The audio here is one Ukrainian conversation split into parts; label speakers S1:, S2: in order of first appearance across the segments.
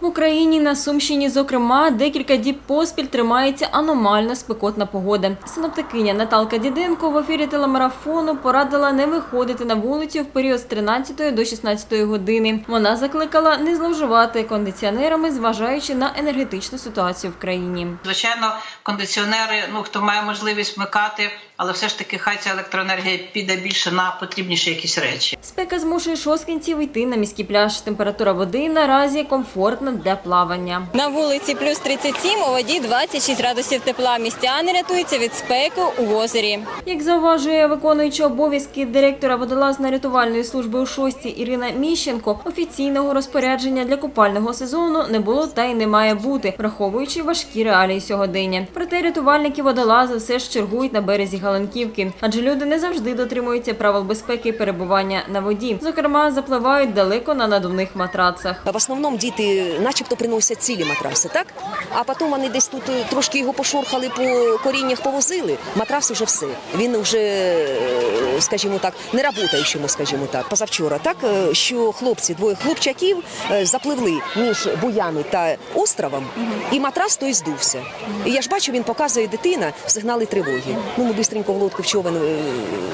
S1: В Україні на Сумщині, зокрема, декілька діб поспіль тримається аномально спекотна погода. Синоптикиня Наталка Діденко в ефірі телемарафону порадила не виходити на вулицю в період з 13 до 16 години. Вона закликала не зловживати кондиціонерами, зважаючи на енергетичну ситуацію в країні.
S2: Звичайно, кондиціонери, ну хто має можливість вмикати, але все ж таки хай ця електроенергія піде більше на потрібніші якісь речі.
S1: Спека змушує шосткинців йти на міський пляж. Температура води наразі комфортна для плавання.
S3: На вулиці плюс 37, у воді 26 градусів тепла. Містяни рятуються від спеки у озері.
S1: Як зауважує виконуюча обов'язки директора водолазно-рятувальної служби у шості Ірина Міщенко, офіційного розпорядження для купального сезону не було та й не має бути, враховуючи важкі реалії сьогодення. Проте рятувальники водолази все ж чергують на березі Галанківки, адже люди не завжди дотримуються правил безпеки і перебування на воді. Зокрема, запливають далеко на надувних матрацах.
S4: В основному діти, начебто, приносять цілі матраси, так? А потім вони десь тут е, трошки його пошурхали по коріннях, повозили. Матрас уже все. Він вже, е, скажімо так, не работаючому, скажімо так. Позавчора, так е, що хлопці, двоє хлопчаків запливли між буями та островом, і матрас той здувся. І я ж бачу, він показує дитина сигнали тривоги. Ну, ми швидко в лодку в човен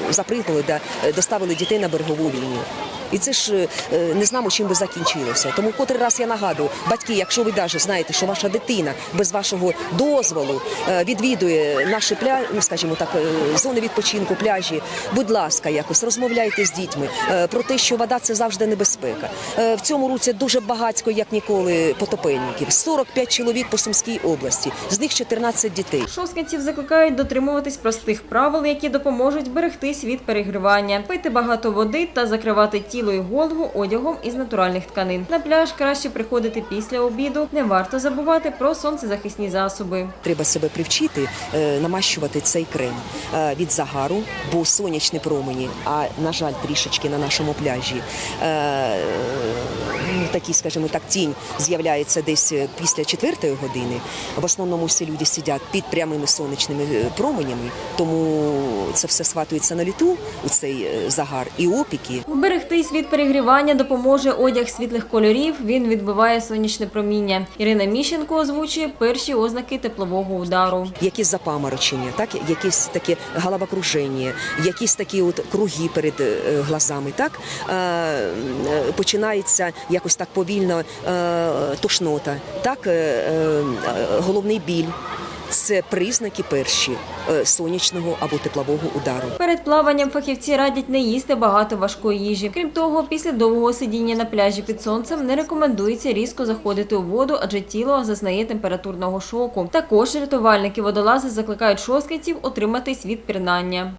S4: запригнули, да, доставили дітей на берегову лінію. І це ж не знаємо, чим би закінчилося. Тому котрий раз я нагадую, батьки, якщо ви навіть знаєте, що ваша дитина без вашого дозволу е, відвідує наші пля... ну, скажімо так, е, зони відпочинку, пляжі, будь ласка, якось розмовляйте з дітьми е, про те, що вода це завжди небезпека. В цьому році дуже багатько, як ніколи, потопельників. 45 чоловік по Сумській області, з них 14 дітей.
S1: Шосткинців закликають дотримуватись простих правил, які допоможуть берегтись від перегрівання, пити багато води та закривати тіло і голову одягом із натуральних тканин. На пляж краще приходити після обіду. Не варто забувати про сонцезахисні засоби.
S4: Треба себе привчити е, намащувати цей крем е, від загару, бо сонячні промені, а на жаль, трішечки на нашому пляжі. е, ну, скажімо так, тінь з'являється десь після четвертої години. В основному всі люди сидять під прямими сонячними променями, тому це все сватується на літу у цей загар і опіки.
S1: Вберегтись від перегрівання допоможе одяг світлих кольорів. Він відбиває сонячне проміння. Ірина Міщенко озвучує перші ознаки теплового удару.
S4: якісь запаморочення, так якісь таке головокруження, якісь такі от круги перед е, глазами, так е, е, починається якось так повільно тошнота, так головний біль. Це признаки перші е, сонячного або теплового удару.
S1: Перед плаванням фахівці радять не їсти багато важкої їжі. Крім того, після довгого сидіння на пляжі під сонцем не рекомендується різко заходити у воду, адже тіло зазнає температурного шоку. Також рятувальники водолази закликають шосткинців отриматись від пірнання.